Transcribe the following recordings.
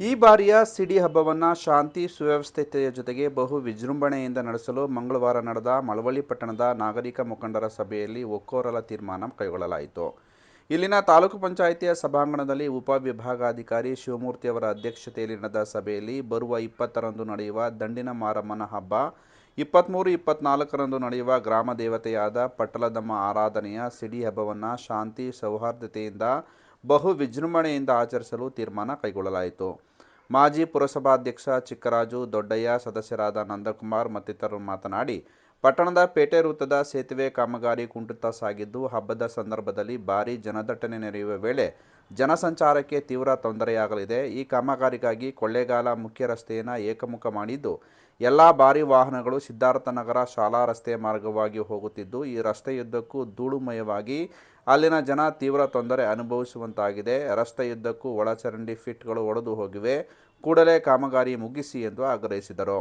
ಈ ಬಾರಿಯ ಸಿಡಿ ಹಬ್ಬವನ್ನು ಶಾಂತಿ ಸುವ್ಯವಸ್ಥತೆಯ ಜೊತೆಗೆ ಬಹು ವಿಜೃಂಭಣೆಯಿಂದ ನಡೆಸಲು ಮಂಗಳವಾರ ನಡೆದ ಮಳವಳ್ಳಿ ಪಟ್ಟಣದ ನಾಗರಿಕ ಮುಖಂಡರ ಸಭೆಯಲ್ಲಿ ಒಕ್ಕೋರಲ ತೀರ್ಮಾನ ಕೈಗೊಳ್ಳಲಾಯಿತು. ಇಲ್ಲಿನ ತಾಲೂಕು ಪಂಚಾಯಿತಿಯ ಸಭಾಂಗಣದಲ್ಲಿ ಉಪವಿಭಾಗಾಧಿಕಾರಿ ಶಿವಮೂರ್ತಿ ಅವರ ಅಧ್ಯಕ್ಷತೆಯಲ್ಲಿ ನಡೆದ ಸಭೆಯಲ್ಲಿ ಬರುವ ಇಪ್ಪತ್ತರಂದು ನಡೆಯುವ ದಂಡಿನ ಮಾರಮ್ಮನ ಹಬ್ಬ ಇಪ್ಪತ್ತ್ಮೂರು ಇಪ್ಪತ್ನಾಲ್ಕರಂದು ನಡೆಯುವ ಗ್ರಾಮ ದೇವತೆಯಾದ ಪಟ್ಟಲದಮ್ಮ ಆರಾಧನೆಯ ಸಿಡಿ ಹಬ್ಬವನ್ನು ಶಾಂತಿ ಸೌಹಾರ್ದತೆಯಿಂದ ಬಹು ವಿಜೃಂಭಣೆಯಿಂದ ಆಚರಿಸಲು ತೀರ್ಮಾನ ಕೈಗೊಳ್ಳಲಾಯಿತು. ಮಾಜಿ ಪುರಸಭಾಧ್ಯಕ್ಷ ಚಿಕ್ಕರಾಜು, ದೊಡ್ಡಯ್ಯ, ಸದಸ್ಯರಾದ ನಂದಕುಮಾರ್ ಮತ್ತಿತರರು ಮಾತನಾಡಿ, ಪಟ್ಟಣದ ಪೇಟೆ ವೃತ್ತದ ಸೇತುವೆ ಕಾಮಗಾರಿ ಕುಂಠಿತ ಸಾಗಿದ್ದು, ಹಬ್ಬದ ಸಂದರ್ಭದಲ್ಲಿ ಭಾರೀ ಜನದಟ್ಟಣೆ ನೆರೆಯುವ ವೇಳೆ ಜನಸಂಚಾರಕ್ಕೆ ತೀವ್ರ ತೊಂದರೆಯಾಗಲಿದೆ. ಈ ಕಾಮಗಾರಿಗಾಗಿ ಕೊಳ್ಳೇಗಾಲ ಮುಖ್ಯ ರಸ್ತೆಯನ್ನು ಏಕಮುಖ ಮಾಡಿದ್ದು, ಎಲ್ಲ ಭಾರಿ ವಾಹನಗಳು ಸಿದ್ಧಾರ್ಥನಗರ ಶಾಲಾ ರಸ್ತೆ ಮಾರ್ಗವಾಗಿ ಹೋಗುತ್ತಿದ್ದು, ಈ ರಸ್ತೆಯುದ್ದಕ್ಕೂ ಧೂಳುಮಯವಾಗಿ ಅಲ್ಲಿನ ಜನ ತೀವ್ರ ತೊಂದರೆ ಅನುಭವಿಸುವಂತಾಗಿದೆ. ರಸ್ತೆಯುದ್ದಕ್ಕೂ ಒಳಚರಂಡಿ ಫಿಟ್ಗಳು ಒಡೆದು ಹೋಗಿವೆ. ಕೂಡಲೇ ಕಾಮಗಾರಿ ಮುಗಿಸಿ ಎಂದು ಆಗ್ರಹಿಸಿದರು.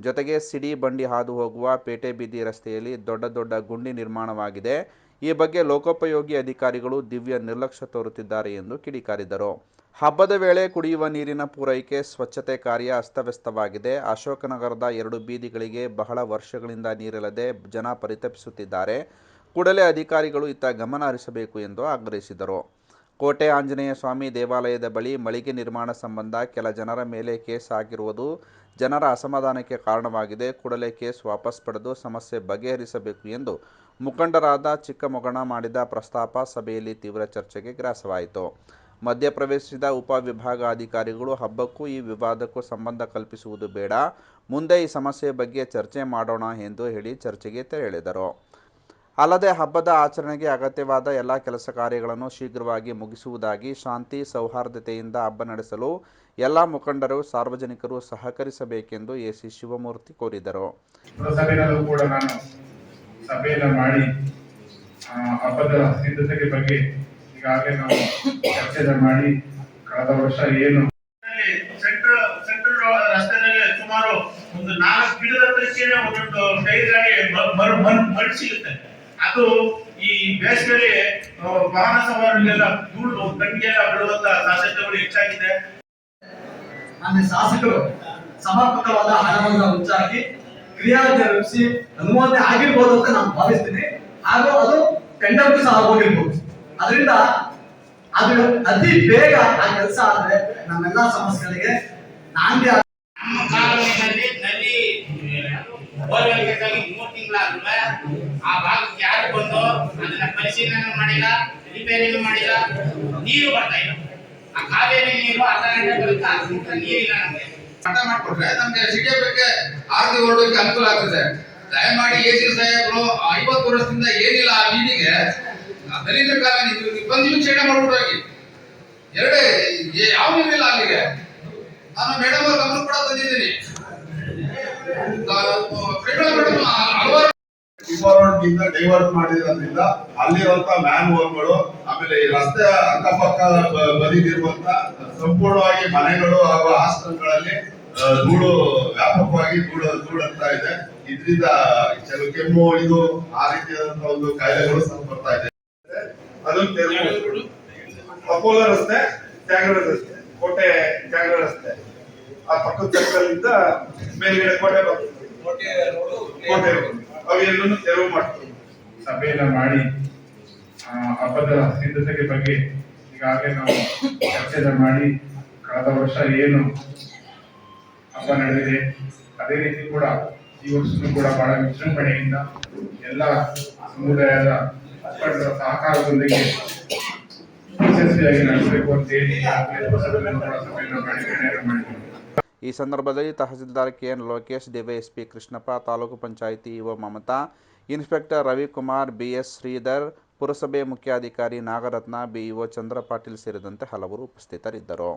ಜೊತೆಗೆ ಸಿಡಿ ಬಂಡಿ ಹಾದು ಹೋಗುವ ಪೇಟೆ ಬೀದಿ ರಸ್ತೆಯಲ್ಲಿ ದೊಡ್ಡ ದೊಡ್ಡ ಗುಂಡಿ ನಿರ್ಮಾಣವಾಗಿದೆ. ಈ ಬಗ್ಗೆ ಲೋಕೋಪಯೋಗಿ ಅಧಿಕಾರಿಗಳು ದಿವ್ಯ ನಿರ್ಲಕ್ಷ್ಯ ತೋರುತ್ತಿದ್ದಾರೆ ಎಂದು ಕಿಡಿಕಾರಿದರು. ಹಬ್ಬದ ವೇಳೆ ಕುಡಿಯುವ ನೀರಿನ ಪೂರೈಕೆ ಸ್ವಚ್ಛತೆ ಕಾರ್ಯ ಅಸ್ತವ್ಯಸ್ತವಾಗಿದೆ. ಅಶೋಕನಗರದ ಎರಡು ಬೀದಿಗಳಿಗೆ ಬಹಳ ವರ್ಷಗಳಿಂದ ನೀರಿಲ್ಲದೆ ಜನ ಪರಿತಪಿಸುತ್ತಿದ್ದಾರೆ. ಕೂಡಲೇ ಅಧಿಕಾರಿಗಳು ಇತ್ತ ಗಮನ ಹರಿಸಬೇಕು ಎಂದು ಆಗ್ರಹಿಸಿದರು. ಕೋಟೆ ಆಂಜನೇಯ ಸ್ವಾಮಿ ದೇವಾಲಯದ ಬಳಿ ಮಳಿಗೆ ನಿರ್ಮಾಣ ಸಂಬಂಧ ಕೆಲ ಜನರ ಮೇಲೆ ಕೇಸ್ ಆಗಿರುವುದು ಜನರ ಅಸಮಾಧಾನಕ್ಕೆ ಕಾರಣವಾಗಿದೆ. ಕೂಡಲೇ ಕೇಸ್ ವಾಪಸ್ ಪಡೆದು ಸಮಸ್ಯೆ ಬಗೆಹರಿಸಬೇಕು ಎಂದು ಮುಖಂಡರಾದ ಚಿಕ್ಕಮೊಗಣ ಮಾಡಿದ ಪ್ರಸ್ತಾಪ ಸಭೆಯಲ್ಲಿ ತೀವ್ರ ಚರ್ಚೆಗೆ ಗ್ರಾಸವಾಯಿತು. ಮಧ್ಯಪ್ರವೇಶಿಸಿದ ಉಪವಿಭಾಗಾಧಿಕಾರಿಗಳು ಹಬ್ಬಕ್ಕೂ ಈ ವಿವಾದಕ್ಕೂ ಸಂಬಂಧ ಕಲ್ಪಿಸುವುದು ಬೇಡ. ಮುಂದೆ ಈ ಸಮಸ್ಯೆ ಬಗ್ಗೆ ಚರ್ಚೆ ಮಾಡೋಣ ಎಂದು ಹೇಳಿ ಚರ್ಚೆಗೆ ತೆರೆ ಎಳೆದರು ಅಲ್ಲದೆ ಹಬ್ಬದ ಆಚರಣೆಗೆ ಅಗತ್ಯವಾದ ಎಲ್ಲ ಕೆಲಸ ಕಾರ್ಯಗಳನ್ನು ಶೀಘ್ರವಾಗಿ ಮುಗಿಸುವುದಾಗಿ ಶಾಂತಿ ಸೌಹಾರ್ದತೆಯಿಂದ ಹಬ್ಬ ನಡೆಸಲು ಎಲ್ಲ ಮುಖಂಡರು ಸಾರ್ವಜನಿಕರು ಸಹಕರಿಸಬೇಕೆಂದು ಎಸಿ ಶಿವಮೂರ್ತಿ ಕೋರಿದರು. ಕೂಡ ನಾನು ಸಭೆಯನ್ನ ಮಾಡಿ ಹಬ್ಬದ ಸಿದ್ಧತೆಗೆ ಬಗ್ಗೆ ಈಗಾಗಲೇ ನಾವು ಚರ್ಚೆ ಮಾಡಿ ಕಳೆದ ವರ್ಷ ಏನು ಸೆಂಟ್ರಲ್ ಸೆಂಟ್ರಲ್ ರಸ್ತೆನಲ್ಲಿ ಸುಮಾರು ಒಂದು ನಾಲ್ಕು ಗಿಡದ ಹತ್ರಕ್ಕೇನೆ ಒಂದೊಂದು ಟೈರ್ ಆಗಿ ಮರು ಸಿಗುತ್ತೆ ಅದು ಈ ಬೇಸಿಗೆ ವಾಹನ ಸವಾರರಿಗೆಲ್ಲ ಧೂಳು ಕಣ್ಣಿಗೆಲ್ಲ ಬೀಳುವಂತ ಸಾಧ್ಯತೆಗಳು ಹೆಚ್ಚಾಗಿದೆ. ಅಂದ್ರೆ ಶಾಸಕರು, ಸಮರ್ಪಕವಾದ ಹಣವನ್ನು ಉಚ್ಚಾಕಿ ಕ್ರಿಯಾ ರೂಪಿಸಿ ಅನುಮೋದನೆ ಆಗಿರ್ಬೋದು ಅಂತ ನಾನು ಭಾವಿಸ್ತೀನಿ. ಹಾಗೂ ಅದು ಟೆಂಡರ್ಗೂ ಸಹ ಹೋಗಿರ್ಬೋದು. ಅದರಿಂದ ಅದು ಅತಿ ಬೇಗ ಆ ಕೆಲಸ ಆದ್ರೆ ನಮ್ಮೆಲ್ಲಾ ಸಮಸ್ಯೆಗಳಿಗೆ ನಾಂದಿ ಆಗ್- ನಮ್ಮ ಕಾಲೋನಿನಲ್ಲಿ ನಲ್ಲಿ ಬೋರ್ವೆಲ್ಗಾಗಿ ಮೂರು ತಿಂಗಳಾದ್ಮೇಲೆ ಆ ಭಾಗಕ್ಕೆ ಯಾರು ಬಂದು ಅದನ್ನ ಪರಿಶೀಲನೆ ಮಾಡಿಲ್ಲ, ರಿಪೇರಿನೂ ಮಾಡಿಲ್ಲ, ನೀರು ಬರ್ತಾ ಇಲ್ಲ. ಆ ಕಾವೇರಿ ನೀರು ಅರ್ಧ ಗಂಟೆ ಬರುತ್ತೆ? ನೀರಿಲ್ಲ ನಮಗೆ. ಮಠ ಮಾಡಿಕೊಟ್ರೆ ನಮ್ಗೆ ಬಗ್ಗೆ ಆರತಿ ಹೊರಡೋಕೆ ಅನುಕೂಲ ಆಗ್ತದೆ. ದಯಮಾಡಿ ಎ ಸಿ ಸಾಹೇಬರು ಐವತ್ತು ವರ್ಷದಿಂದ ಏನಿಲ್ಲ ಆ ಬೀದಿಗೆ ದಲಿತ ಕಾಲ ಬಂದು ವೀಕ್ಷಣೆ ಮಾಡ್ಬಿಟ್ಟು ಹೋಗಿ. ಎರಡೇ ಯಾವ ನೀರಿಲ್ಲ ಅಲ್ಲಿಗೆ? ನಾನು ಮೇಡಮ್ ಅವ್ರ ಗಮನ ಕೂಡ ತಂದಿದ್ದೀನಿ ಮೇಡಮ್ ಹಲವಾರು ಇಂದ ಡೈವರ್ಟ್ ಮಾಡಿರೋದ್ರಿಂದ ಅಲ್ಲಿರುವಂತ ಮ್ಯಾನ್ ಹೋಲ್ಗಳು ಆಮೇಲೆ ಈ ರಸ್ತೆ ಅಕ್ಕಪಕ್ಕ ಬದಿಗಿರುವಂತ ಸಂಪೂರ್ಣವಾಗಿ ಮನೆಗಳು ಹಾಗೂ ಹಾಸ್ಟೆಲ್ಗಳಲ್ಲಿ ಧೂಳು ವ್ಯಾಪಕವಾಗಿ ಧೂಳು ಧೂಳಾಗ್ತಾ ಇದೆ. ಇದರಿಂದ ಕೆಲವು ಕೆಮ್ಮು ಇದು ಆ ರೀತಿಯಾದಂತಹ ಒಂದು ಕಾಯಿಲೆಗಳು ಸಹ ಬರ್ತಾ ಇದೆ. ತೆರವು ಅಪೋಲೋ ರಸ್ತೆ ಜಾಗರ ರಸ್ತೆ ಕೋಟೆ ಜಾಗರ ರಸ್ತೆ. ಆ ಪಕ್ಕದ ಸರ್ಕಲ್ ಮೇಲ್ಗಡೆ ಕೋಟೆ ಬರ್ತದೆ. ಕೋಟೆ ಅವೆಲ್ಲನೂ ತೆರವು ಮಾಡ್ತೀವಿ ಸಭೆಯನ್ನ ಮಾಡಿ ಹಬ್ಬದ ಸಿದ್ಧತೆಗೆ ಬಗ್ಗೆ ಈಗಾಗಲೇ ನಾವು ಚರ್ಚೆನ ಮಾಡಿ, ಕಳೆದ ವರ್ಷ ಏನು ಹಬ್ಬ ನಡೆದಿದೆ, ಅದೇ ರೀತಿ ಕೂಡ ಈ ವರ್ಷನೂ ಕೂಡ ಬಹಳ ವಿಜೃಂಭಣೆಯಿಂದ ಎಲ್ಲ ಸಮುದಾಯದ ಮುಖಂಡರ ಸಹಕಾರದೊಂದಿಗೆ ಯಶಸ್ವಿಯಾಗಿ ನಡೆಸಬೇಕು ಅಂತ ಹೇಳಿ ಸಭೆಯನ್ನು ಮಾಡಿದ್ದೇವೆ. ಈ ಸಂದರ್ಭದಲ್ಲಿ tahsildar K N Lokesh DYSP Krishnappa, taluk panchayat EO Mamata, inspector Ravikumar, B S Shridhar, ಪುರಸಭೆ ಮುಖ್ಯಾಧಿಕಾರಿ ನಾಗರತ್ನ, ಬಿಇಒ ಚಂದ್ರ ಪಾಟೀಲ್ ಸೇರಿದಂತೆ ಹಲವರು ಉಪಸ್ಥಿತರಿದ್ದರು.